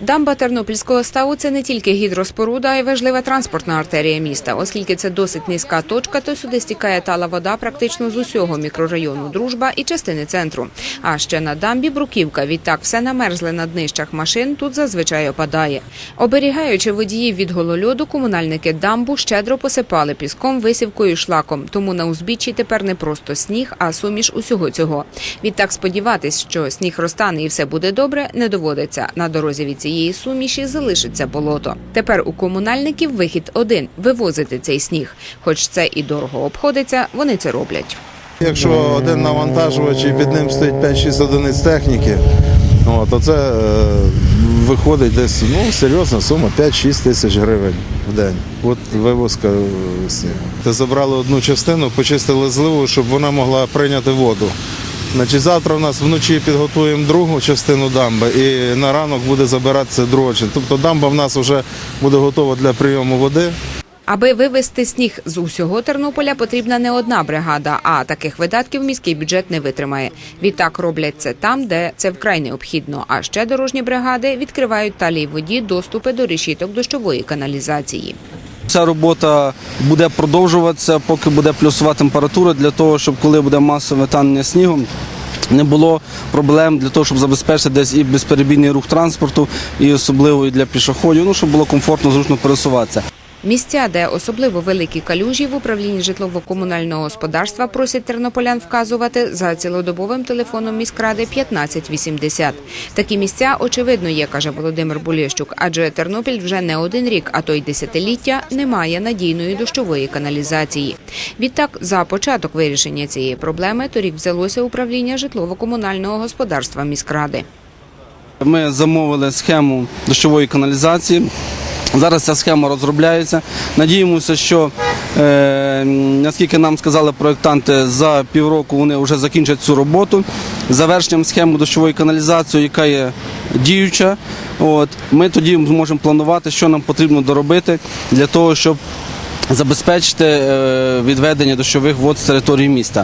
Дамба Тернопільського ставу це не тільки гідроспоруда, а й важлива транспортна артерія міста. Оскільки це досить низька точка, то сюди стікає тала вода практично з усього мікрорайону Дружба і частини центру. А ще на дамбі бруківка. Відтак все намерзле на днищах машин тут зазвичай опадає. Оберігаючи водіїв від голольоду, комунальники дамбу щедро посипали піском, висівкою і шлаком. Тому на узбіччі тепер не просто сніг, а суміш усього цього. Відтак сподіватись, що сніг розтане і все буде добре, не доводиться. На дорозі від цієї суміші залишиться болото. Тепер у комунальників вихід один вивозити цей сніг. Хоч це і дорого обходиться, вони це роблять. Якщо один навантажувач і під ним стоїть 5-6 одиниць техніки, о, то це е, виходить десь ну, серйозна сума 5-6 тисяч гривень в день. От вивозка е, снігу. Забрали одну частину, почистили зливу, щоб вона могла прийняти воду. Значить, завтра у нас вночі підготуємо другу частину дамби і на ранок буде забиратися друга частина. Тобто дамба в нас вже буде готова для прийому води. Аби вивезти сніг з усього Тернополя, потрібна не одна бригада, а таких видатків міський бюджет не витримає. Відтак роблять це там, де це вкрай необхідно. А ще дорожні бригади відкривають талії воді доступи до решіток дощової каналізації. Ця робота буде продовжуватися, поки буде плюсова температура, для того, щоб коли буде масове танення снігом. Не було проблем для того, щоб забезпечити десь і безперебійний рух транспорту, і особливо і для пішоходів, ну щоб було комфортно, зручно пересуватися. Місця, де особливо великі калюжі в управлінні житлово-комунального господарства просять тернополян вказувати за цілодобовим телефоном міськради 1580. Такі місця очевидно є, каже Володимир Булєщук, адже Тернопіль вже не один рік, а то й десятиліття не має надійної дощової каналізації. Відтак, за початок вирішення цієї проблеми торік взялося управління житлово-комунального господарства міськради. Ми замовили схему дощової каналізації. Зараз ця схема розробляється. Надіємося, що е, наскільки нам сказали проєктанти, за півроку вони вже закінчать цю роботу. Завершенням схеми дощової каналізації, яка є діюча. Ми тоді зможемо планувати, що нам потрібно доробити для того, щоб забезпечити е, відведення дощових вод з території міста.